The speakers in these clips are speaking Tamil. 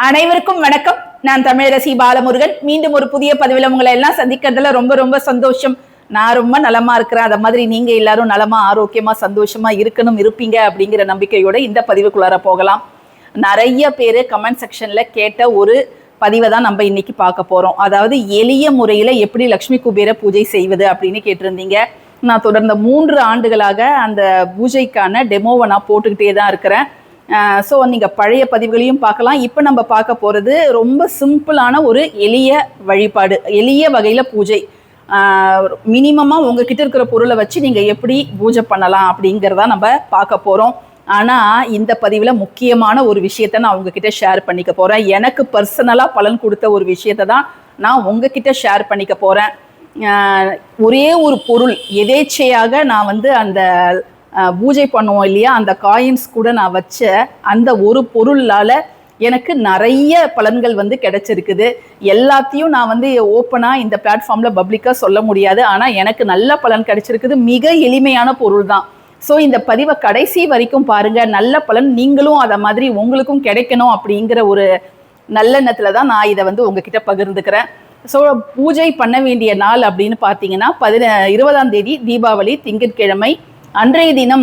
அனைவருக்கும் வணக்கம். நான் தமிழரசி பாலமுருகன். மீண்டும் ஒரு புதிய பதிவில் உங்களை எல்லாம் சந்திக்கிறதுல ரொம்ப ரொம்ப சந்தோஷம். நான் ரொம்ப நலமா இருக்கிறேன். அதை மாதிரி நீங்க எல்லாரும் நலமா ஆரோக்கியமா சந்தோஷமா இருக்கணும் இருப்பீங்க அப்படிங்கிற நம்பிக்கையோட இந்த பதிவுக்குள்ளார போகலாம். நிறைய பேர் கமெண்ட் செக்ஷன்ல கேட்ட ஒரு பதிவை தான் நம்ம இன்னைக்கு பார்க்க போறோம். அதாவது எளிய முறையில எப்படி லக்ஷ்மி குபேர பூஜை செய்வது அப்படின்னு கேட்டிருந்தீங்க. நான் தொடர்ந்த மூன்று ஆண்டுகளாக அந்த பூஜைக்கான டெமோவை நான் போட்டுக்கிட்டே தான் இருக்கிறேன். ஸோ நீங்கள் பழைய பதிவுகளையும் பார்க்கலாம். இப்போ நம்ம பார்க்க போகிறது ரொம்ப சிம்பிளான ஒரு எளிய வழிபாடு எளிய வகையில் பூஜை. மினிமமாக உங்ககிட்ட இருக்கிற பொருளை வச்சு நீங்கள் எப்படி பூஜை பண்ணலாம் அப்படிங்கிறத நம்ம பார்க்க போகிறோம் ஆனால் இந்த பதிவில் முக்கியமான ஒரு விஷயத்த நான் உங்ககிட்ட ஷேர் பண்ணிக்க போகிறேன் எனக்கு பர்சனலாக பலன் கொடுத்த ஒரு விஷயத்தை தான் நான் உங்ககிட்ட ஷேர் பண்ணிக்க போகிறேன் ஒரே ஒரு பொருள் எதேச்சையாக நான் வந்து அந்த பூஜை பண்ணுவோம் இல்லையா? அந்த காயின்ஸ் கூட நான் வச்ச அந்த ஒரு பொருளால் எனக்கு நிறைய பலன்கள் வந்து கிடைச்சிருக்குது. எல்லாத்தையும் நான் வந்து ஓப்பனாக இந்த பிளாட்ஃபார்மில் பப்ளிக்காக சொல்ல முடியாது. ஆனால் எனக்கு நல்ல பலன் கிடைச்சிருக்குது. மிக எளிமையான பொருள் தான். ஸோ இந்த பதிவை கடைசி வரைக்கும் பாருங்கள் நல்ல பலன் நீங்களும் அதை மாதிரி உங்களுக்கும் கிடைக்கணும் அப்படிங்கிற ஒரு நல்லெண்ணத்தில் தான் நான் இதை வந்து உங்ககிட்ட பகிர்ந்துக்கிறேன். ஸோ பூஜை பண்ண வேண்டிய நாள் அப்படின்னு பார்த்தீங்கன்னா பதின இருபதாம் தேதி தீபாவளி திங்கட்கிழமை அன்றைய தினம்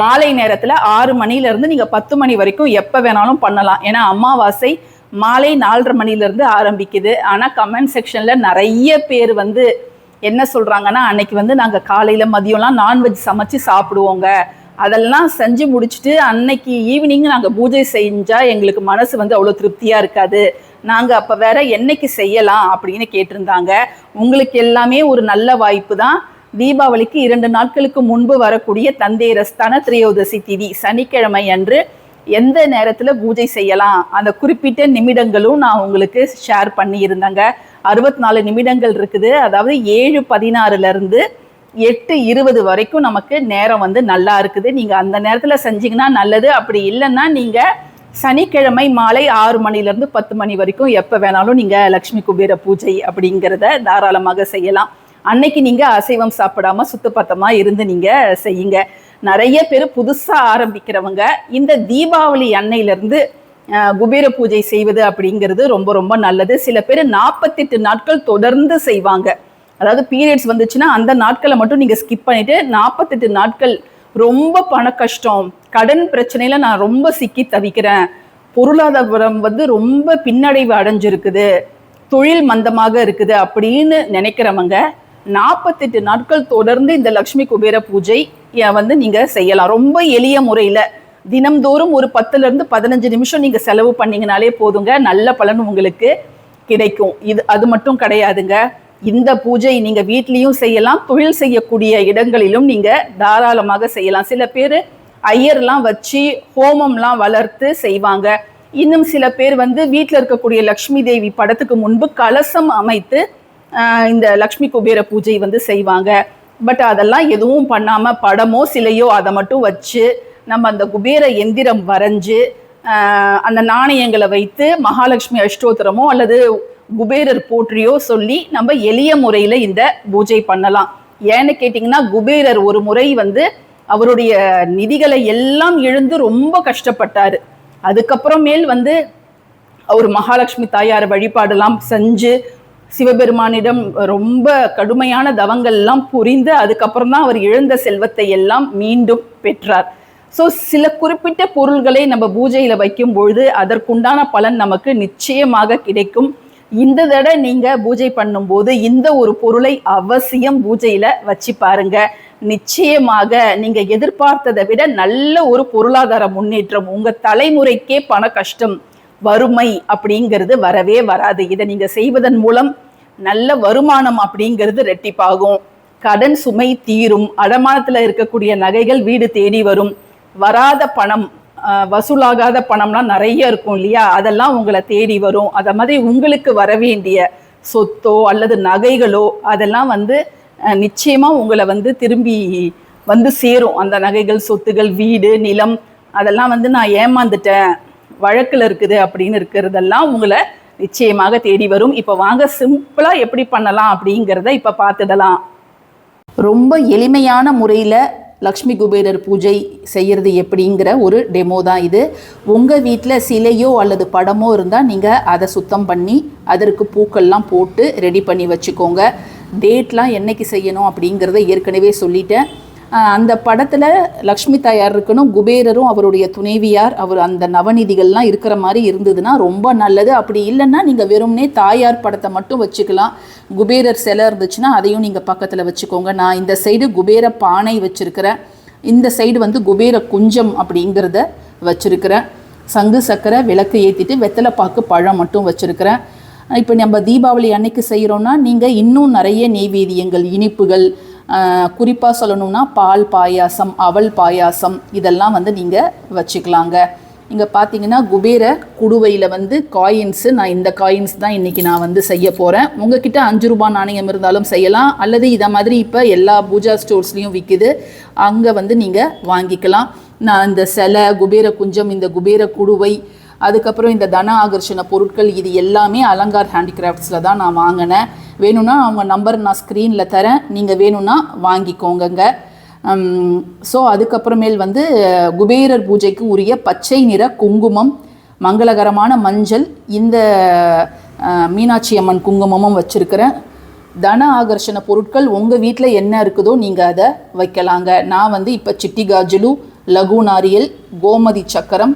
மாலை நேரத்தில் ஆறு மணிலேருந்து நீங்கள் பத்து மணி வரைக்கும் எப்போ வேணாலும் பண்ணலாம். ஏன்னா அமாவாசை மாலை நாலரை மணிலேருந்து ஆரம்பிக்குது. ஆனால் கமெண்ட் செக்ஷனில் நிறைய பேர் வந்து என்ன சொல்கிறாங்கன்னா அன்னைக்கு வந்து நாங்கள் காலையில் மதியம்லாம் நான்வெஜ் சமைச்சு சாப்பிடுவோங்க. அதெல்லாம் செஞ்சு முடிச்சுட்டு அன்னைக்கு ஈவினிங் நாங்கள் பூஜை செஞ்சால் எங்களுக்கு மனசு வந்து அவ்வளோ திருப்தியாக இருக்காது. நாங்கள் அப்போ வேற என்னைக்கு செய்யலாம் அப்படின்னு கேட்டிருந்தாங்க. உங்களுக்கு எல்லாமே ஒரு நல்ல வாய்ப்பு தான். தீபாவளிக்கு இரண்டு நாட்களுக்கு முன்பு வரக்கூடிய தந்தேரஸ் தன திரையோதசி திதி சனிக்கிழமை அன்று எந்த நேரத்தில் பூஜை செய்யலாம்? அந்த குறிப்பிட்ட நிமிடங்களும் நான் உங்களுக்கு ஷேர் பண்ணியிருந்தேங்க. அறுபத்தி நாலு நிமிடங்கள் இருக்குது. அதாவது ஏழு பதினாறுலேருந்து எட்டு இருபது வரைக்கும் நமக்கு நேரம் வந்து நல்லா இருக்குது. நீங்கள் அந்த நேரத்தில் செஞ்சீங்கன்னா நல்லது. அப்படி இல்லைன்னா நீங்கள் சனிக்கிழமை மாலை ஆறு மணிலேருந்து பத்து மணி வரைக்கும் எப்போ வேணாலும் நீங்கள் லக்ஷ்மி குபேர பூஜை அப்படிங்கிறத தாராளமாக செய்யலாம். அன்னைக்கு நீங்கள் அசைவம் சாப்பிடாம சுத்தப்பத்தமாக இருந்து நீங்கள் செய்யுங்க. நிறைய பேர் புதுசாக ஆரம்பிக்கிறவங்க இந்த தீபாவளி அன்னையிலேருந்து குபேர பூஜை செய்வது அப்படிங்கிறது ரொம்ப ரொம்ப நல்லது. சில பேர் நாற்பத்தெட்டு நாட்கள் தொடர்ந்து செய்வாங்க. அதாவது பீரியட்ஸ் வந்துச்சுன்னா அந்த நாட்களை மட்டும் நீங்கள் ஸ்கிப் பண்ணிட்டு நாற்பத்தெட்டு நாட்கள் ரொம்ப பண கஷ்டம் கடன் பிரச்சனையில நான் ரொம்ப சிக்கி தவிக்கிறேன். பொருளாதாரம் வந்து ரொம்ப பின்னடைவு அடைஞ்சிருக்குது. தொழில் மந்தமாக இருக்குது அப்படின்னு நினைக்கிறவங்க நாற்பத்தெட்டு நாட்கள் தொடர்ந்து இந்த லக்ஷ்மி குபேர பூஜை வந்து நீங்க செய்யலாம். ரொம்ப எளிய முறையில தினம்தோறும் ஒரு பத்துல இருந்து பதினஞ்சு நிமிஷம் நீங்க செலவு பண்ணீங்கனாலே போதுங்க. நல்ல பலன் உங்களுக்கு கிடைக்கும். இது அது மட்டும் கிடையாதுங்க. இந்த பூஜை நீங்க வீட்லேயும் செய்யலாம். தொழில் செய்யக்கூடிய இடங்களிலும் நீங்க தாராளமாக செய்யலாம். சில பேர் ஐயர்லாம் வச்சு ஹோமம்லாம் வளர்த்து செய்வாங்க. இன்னும் சில பேர் வந்து வீட்டில் இருக்கக்கூடிய லக்ஷ்மி தேவி படத்துக்கு முன்பு கலசம் அமைத்து இந்த லக்ஷ்மி குபேர பூஜை வந்து செய்வாங்க. பட் அதெல்லாம் எதுவும் பண்ணாமல் படமோ சிலையோ அதை மட்டும் வச்சு நம்ம அந்த குபேர எந்திரம் வரைஞ்சு அந்த நாணயங்களை வைத்து மகாலட்சுமி அஷ்டோத்திரமோ அல்லது குபேரர் போற்றியோ சொல்லி நம்ம எளிய முறையில் இந்த பூஜை பண்ணலாம். ஏன்னு கேட்டிங்கன்னா குபேரர் ஒரு முறை வந்து அவருடைய நிதிகளை எல்லாம் எழுந்து ரொம்ப கஷ்டப்பட்டாரு. அதுக்கப்புறமேல் வந்து அவர் மகாலட்சுமி தாயார் வழிபாடெல்லாம் செஞ்சு சிவபெருமானிடம் ரொம்ப கடுமையான தவங்கள்லாம் புரிந்து அதுக்கப்புறம் தான் அவர் இழந்த செல்வத்தை எல்லாம் மீண்டும் பெற்றார். ஸோ சில குறிப்பிட்ட பொருள்களை நம்ம பூஜையில் வைக்கும் பொழுது அதற்குண்டான பலன் நமக்கு நிச்சயமாக கிடைக்கும். இந்த தடவை நீங்கள் பூஜை பண்ணும்போது இந்த ஒரு பொருளை அவசியம் பூஜையில் வச்சு பாருங்க. நிச்சயமாக நீங்கள் எதிர்பார்த்ததை விட நல்ல ஒரு பொருளாதார முன்னேற்றம் உங்கள் தலைமுறைக்கே பண கஷ்டம் வறுமை அப்படிங்கிறது வரவே வராது. இதை நீங்க செய்வதன் மூலம் நல்ல வருமானம் அப்படிங்கிறது ரெட்டிப்பாகும். கடன் சுமை தீரும். அடமானத்துல இருக்கக்கூடிய நகைகள் வீடு தேடி வரும். வராத பணம் வசூலாகாத பணம்லாம் நிறைய இருக்கும் இல்லையா? அதெல்லாம் உங்களை தேடி வரும். அத மாதிரி உங்களுக்கு வர வேண்டிய சொத்தோ அல்லது நகைகளோ அதெல்லாம் வந்து நிச்சயமாக நிச்சயமா உங்களை வந்து திரும்பி வந்து சேரும். அந்த நகைகள் சொத்துகள் வீடு நிலம் அதெல்லாம் வந்து நான் ஏமாந்துட்டேன். வழக்கில் இருக்குது அப்படின்னு இருக்கிறதெல்லாம் உங்களை நிச்சயமாக தேடி வரும். இப்போ வாங்க சிம்பிளாக எப்படி பண்ணலாம் அப்படிங்கிறத இப்போ பார்த்துடலாம். ரொம்ப எளிமையான முறையில் லக்ஷ்மி குபேரர் பூஜை செய்கிறது எப்படிங்கிற ஒரு டெமோ தான் இது. உங்கள் வீட்டில் சிலையோ அல்லது படமோ இருந்தால் நீங்கள் அதை சுத்தம் பண்ணி அதற்கு பூக்கள்லாம் போட்டு ரெடி பண்ணி வச்சுக்கோங்க. டேட்லாம் என்னைக்கு செய்யணும் அப்படிங்கிறத ஏற்கனவே சொல்லிட்டேன். அந்த படத்தில் லக்ஷ்மி தாயார் இருக்கணும் குபேரரும் அவருடைய துணைவியார் அவர் அந்த நவநிதிகள்லாம் இருக்கிற மாதிரி இருந்ததுன்னா ரொம்ப நல்லது. அப்படி இல்லைன்னா நீங்கள் வெறும்னே தாயார் படத்தை மட்டும் வச்சுக்கலாம். குபேரர் சிலை இருந்துச்சுன்னா அதையும் நீங்கள் பக்கத்தில் வச்சுக்கோங்க. நான் இந்த சைடு குபேர பானை வச்சுருக்கிறேன். இந்த சைடு வந்து குபேர குஞ்சம் அப்படிங்கிறத வச்சுருக்கிறேன். சங்கு சக்கரை விளக்கு ஏற்றிட்டு வெத்தலை பாக்கு பழம் மட்டும் வச்சுருக்கிறேன். இப்போ நம்ம தீபாவளி அன்னைக்கு செய்கிறோன்னா நீங்கள் இன்னும் நிறைய நெய்வேதியங்கள் இனிப்புகள் குறிப்பாக சொல்லணும்னா பால் பாயாசம் அவல் பாயாசம் இதெல்லாம் வந்து நீங்கள் வச்சுக்கலாங்க. இங்கே பார்த்தீங்கன்னா குபேர குடுவையில் வந்து காயின்ஸு நான் இந்த காயின்ஸ் தான் இன்றைக்கி நான் வந்து செய்ய போகிறேன் உங்ககிட்ட அஞ்சு ரூபா நாணயம் இருந்தாலும் செய்யலாம். அல்லது இதை மாதிரி இப்போ எல்லா பூஜா ஸ்டோர்ஸ்லேயும் விற்கிது அங்கே வந்து நீங்கள் வாங்கிக்கலாம். நான் இந்த சிலை குபேர குஞ்சம் இந்த குபேர குடுவை அதுக்கப்புறம் இந்த தன ஆகர்ஷண பொருட்கள் இது எல்லாமே அலங்கார் ஹேண்டிகிராஃப்ட்ஸில் தான் நான் வாங்கினேன். வேணும்னா அவங்க நம்பர் நான் ஸ்க்ரீனில் தரேன். நீங்கள் வேணும்னா வாங்கிக்கோங்கங்க. ஸோ அதுக்கப்புறமேல் வந்து குபேரர் பூஜைக்கு உரிய பச்சை நிற குங்குமம் மங்களகரமான மஞ்சள் இந்த மீனாட்சி அம்மன் குங்குமமும் வச்சுருக்கிறேன். தன ஆகர்ஷண பொருட்கள் உங்கள் வீட்டில் என்ன இருக்குதோ நீங்கள் அதை வைக்கலாங்க. நான் வந்து இப்போ சிட்டி காஜலு லகு நாரியல் கோமதி சக்கரம்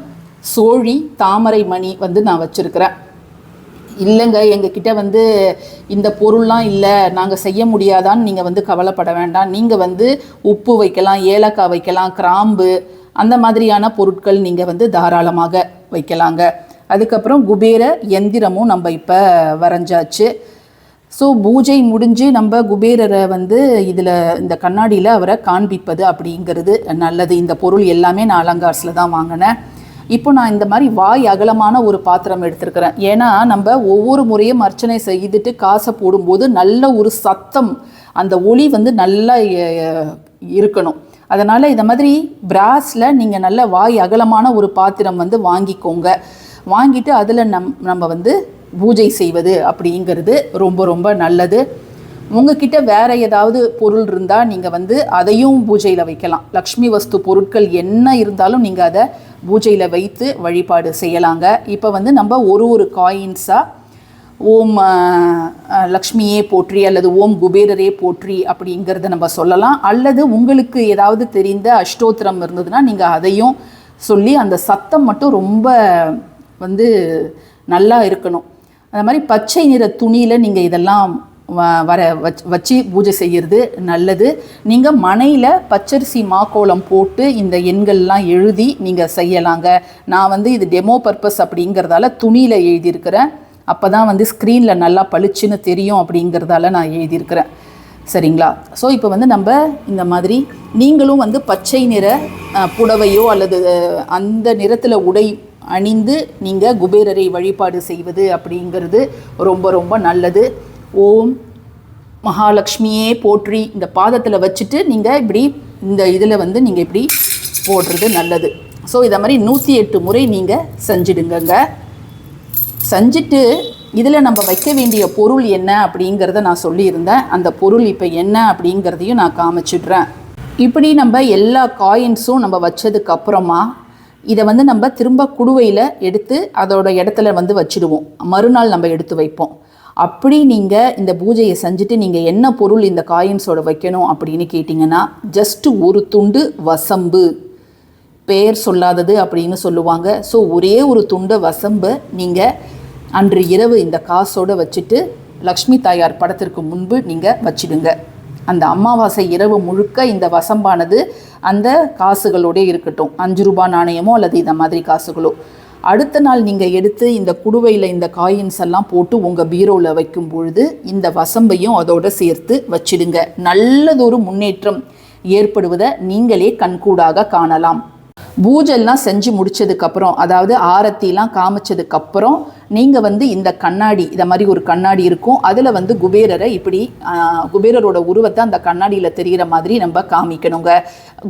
சோழி தாமரை மணி வந்து நான் வச்சுருக்கிறேன். இல்லைங்க எங்ககிட்ட வந்து இந்த பொருள்லாம் இல்லை நாங்கள் செய்ய முடியாதான்னு நீங்கள் வந்து கவலைப்பட வேண்டாம். நீங்கள் வந்து உப்பு வைக்கலாம் ஏலக்காய் வைக்கலாம் கிராம்பு அந்த மாதிரியான பொருட்கள் நீங்கள் வந்து தாராளமாக வைக்கலாங்க. அதுக்கப்புறம் குபேர எந்திரமும் நம்ம இப்போ வரைஞ்சாச்சு. ஸோ பூஜை முடிஞ்சு நம்ம குபேரரை வந்து இதில் இந்த கண்ணாடியில் அவரை காண்பிப்பது அப்படிங்கிறது நல்லது. இந்த பொருள் எல்லாமே நான் அலங்கார்ஸில் தான் வாங்கினேன். இப்போ நான் இந்த மாதிரி வாய் அகலமான ஒரு பாத்திரம் எடுத்திருக்கிறேன். ஏன்னா நம்ம ஒவ்வொரு முறையும் அர்ச்சனை செய்துட்டு காசை போடும்போது நல்ல ஒரு சத்தம் அந்த ஒளி வந்து நல்லா இருக்கணும். அதனால் இந்த மாதிரி பிராஸில் நீங்கள் நல்ல வாய் அகலமான ஒரு பாத்திரம் வந்து வாங்கிக்கோங்க. வாங்கிட்டு அதில் நம் நம்ம வந்து பூஜை செய்வது அப்படிங்கிறது ரொம்ப ரொம்ப நல்லது. உங்ககிட்ட வேற ஏதாவது பொருள் இருந்தால் நீங்கள் வந்து அதையும் பூஜையில் வைக்கலாம். லக்ஷ்மி வஸ்து பொருட்கள் என்ன இருந்தாலும் நீங்கள் அதை பூஜையில் வைத்து வழிபாடு செய்யலாங்க. இப்போ வந்து நம்ம ஒரு ஒரு காயின்ஸாக ஓம் லக்ஷ்மியே போற்றி அல்லது ஓம் குபேரரே போற்றி அப்படிங்கிறத நம்ம சொல்லலாம். அல்லது உங்களுக்கு ஏதாவது தெரிந்த அஷ்டோத்திரம் இருந்ததுன்னா நீங்கள் அதையும் சொல்லி அந்த சத்தம் மட்டும் ரொம்ப வந்து நல்லா இருக்கணும். அது மாதிரி பச்சை நிற துணியில் நீங்கள் இதெல்லாம் வர வச்சு பூஜை செய்கிறது நல்லது. நீங்கள் மனையில் பச்சரிசி மாக்கோலம் போட்டு இந்த எண்கள்லாம் எழுதி நீங்கள் செய்யலாங்க. நான் வந்து இது டெமோ பர்பஸ் அப்படிங்கிறதால துணியில் எழுதியிருக்கிறேன். அப்போ தான் வந்து ஸ்க்ரீனில் நல்லா பளிச்சுன்னு தெரியும் அப்படிங்கிறதால நான் எழுதியிருக்கிறேன். சரிங்களா? ஸோ இப்போ வந்து நம்ம இந்த மாதிரி நீங்களும் வந்து பச்சை நிற புடவையோ அல்லது அந்த நிறத்தில் உடை அணிந்து நீங்கள் குபேரரை வழிபாடு செய்வது அப்படிங்கிறது ரொம்ப ரொம்ப நல்லது. ஓம் மகாலட்சுமியே போற்றி. இந்த பாதத்தில் வச்சுட்டு நீங்கள் இப்படி இந்த இதில் வந்து நீங்கள் இப்படி போடுறது நல்லது. ஸோ இதை மாதிரி நூற்றி எட்டு முறை நீங்கள் செஞ்சிடுங்கங்க. செஞ்சுட்டு இதில் நம்ம வைக்க வேண்டிய பொருள் என்ன அப்படிங்கிறத நான் சொல்லியிருந்தேன். அந்த பொருள் இப்போ என்ன அப்படிங்கிறதையும் நான் காமிச்சிடுறேன். இப்படி நம்ம எல்லா காயின்ஸும் நம்ம வச்சதுக்கு அப்புறமா இதை வந்து நம்ம திரும்ப குடுவையில் எடுத்து அதோட இடத்துல வந்து வச்சுடுவோம். மறுநாள் நம்ம எடுத்து வைப்போம். அப்படி நீங்கள் இந்த பூஜையை செஞ்சுட்டு நீங்கள் என்ன பொருள் இந்த காயின்ஸோட வைக்கணும் அப்படின்னு கேட்டிங்கன்னா ஜஸ்ட் ஒரு துண்டு வசம்பு. பெயர் சொல்லாதது அப்படின்னு சொல்லுவாங்க. ஸோ ஒரே ஒரு துண்டு வசம்பை நீங்கள் அன்று இரவு இந்த காசோட வச்சுட்டு லக்ஷ்மி தாயார் படத்திற்கு முன்பு நீங்கள் வச்சிடுங்க. அந்த அமாவாசை இரவு முழுக்க இந்த வசம்பானது அந்த காசுகளோடே இருக்கட்டும். அஞ்சு ரூபாய் நாணயமோ அல்லது இந்த மாதிரி காசுகளோ. அடுத்த நாள் நீங்கள் எடுத்து இந்த குடுவையில் இந்த காயின்ஸ் எல்லாம் போட்டு உங்கள் பீரோவில் வைக்கும் பொழுது இந்த வசம்பையும் அதோடு சேர்த்து வச்சிடுங்க. நல்லதொரு முன்னேற்றம் ஏற்படுவதை நீங்களே கண்கூடாக காணலாம். பூஜெல்லாம் செஞ்சு முடிச்சதுக்கப்புறம் அதாவது ஆரத்திலாம் காமிச்சதுக்கப்புறம் நீங்கள் வந்து இந்த கண்ணாடி இதை மாதிரி ஒரு கண்ணாடி இருக்கும். அதில் வந்து குபேரரை இப்படி குபேரரோட உருவத்தை அந்த கண்ணாடியில் தெரிகிற மாதிரி நம்ம காமிக்கணுங்க.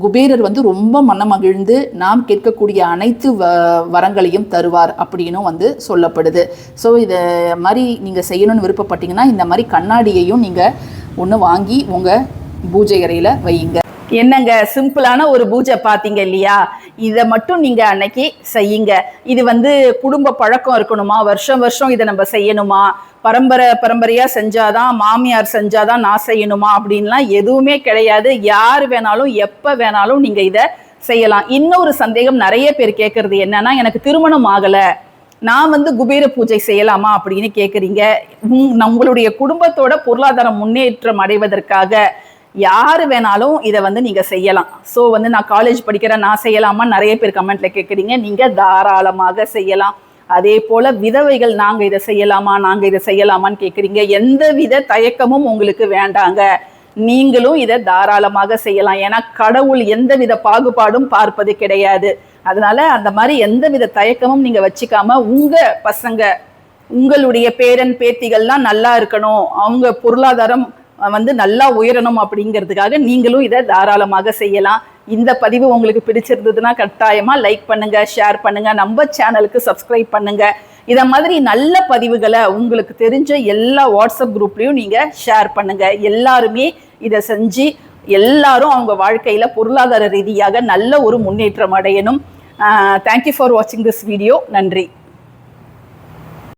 குபேரர் வந்து ரொம்ப மனமகிழ்ந்து நாம் கேட்கக்கூடிய அனைத்து வ வரங்களையும் தருவார் அப்படின்னும் வந்து சொல்லப்படுது. ஸோ இதை மாதிரி நீங்கள் செய்யணும்னு விருப்பப்பட்டீங்கன்னா இந்த மாதிரி கண்ணாடியையும் நீங்கள் ஒன்று வாங்கி உங்கள் பூஜை அறையில் வையுங்க. என்னங்க சிம்பிளான ஒரு பூஜை பார்த்தீங்க இல்லையா? இதை மட்டும் நீங்க அன்னைக்கு செய்யுங்க. இது வந்து குடும்ப பழக்கம் இருக்கணுமா? வருஷம் வருஷம் இதை நம்ம செய்யணுமா? பரம்பரை பரம்பரையா செஞ்சாதான் மாமியார் செஞ்சாதான் நான் செய்யணுமா? அப்படின்லாம் எதுவுமே கிடையாது. யார் வேணாலும் எப்ப வேணாலும் நீங்க இதை செய்யலாம். இன்னொரு சந்தேகம் நிறைய பேர் கேட்கறது என்னன்னா எனக்கு திருமணம் ஆகல. நான் வந்து குபேர பூஜை செய்யலாமா அப்படின்னு கேட்குறீங்க. நம்மளுடைய குடும்பத்தோட பொருளாதார முன்னேற்றம் அடைவதற்காக யார் வேணாலும் இதை வந்து நீங்கள் செய்யலாம். ஸோ வந்து நான் காலேஜ் படிக்கிறேன் நான் செய்யலாமா? நிறைய பேர் கமெண்ட்டில் கேட்குறீங்க நீங்கள் தாராளமாக செய்யலாம். அதே போல் விதவைகள் நாங்கள் இதை செய்யலாமா? நாங்கள் இதை செய்யலாமான்னு கேட்குறீங்க எந்த வித தயக்கமும் உங்களுக்கு வேண்டாங்க. நீங்களும் இதை தாராளமாக செய்யலாம். ஏன்னா கடவுள் எந்த வித பாகுபாடும் பார்ப்பது கிடையாது. அதனால அந்த மாதிரி எந்த வித தயக்கமும் நீங்கள் வச்சுக்காம உங்கள் பசங்க உங்களுடைய பேரன் பேத்திகள்லாம் நல்லா இருக்கணும். அவங்க பொருளாதாரம் வந்து நல்லா உயரணும் அப்படிங்கிறதுக்காக நீங்களும் இதை தாராளமாக செய்யலாம். இந்த பதிவு உங்களுக்கு பிடிச்சிருந்ததுன்னா கட்டாயமா லைக் பண்ணுங்க ஷேர் பண்ணுங்க நம்ம சேனலுக்கு சப்ஸ்கிரைப் பண்ணுங்க. இத மாதிரி நல்ல பதிவுகளை உங்களுக்கு தெரிஞ்ச எல்லா வாட்ஸ்அப் குரூப்லயும் நீங்க ஷேர் பண்ணுங்க. எல்லாருமே இதை செஞ்சு எல்லாரும் அவங்க வாழ்க்கையில பொருளாதார ரீதியாக நல்ல ஒரு முன்னேற்றம் அடையணும். தேங்க்யூ ஃபார் வாட்சிங் திஸ் வீடியோ நன்றி.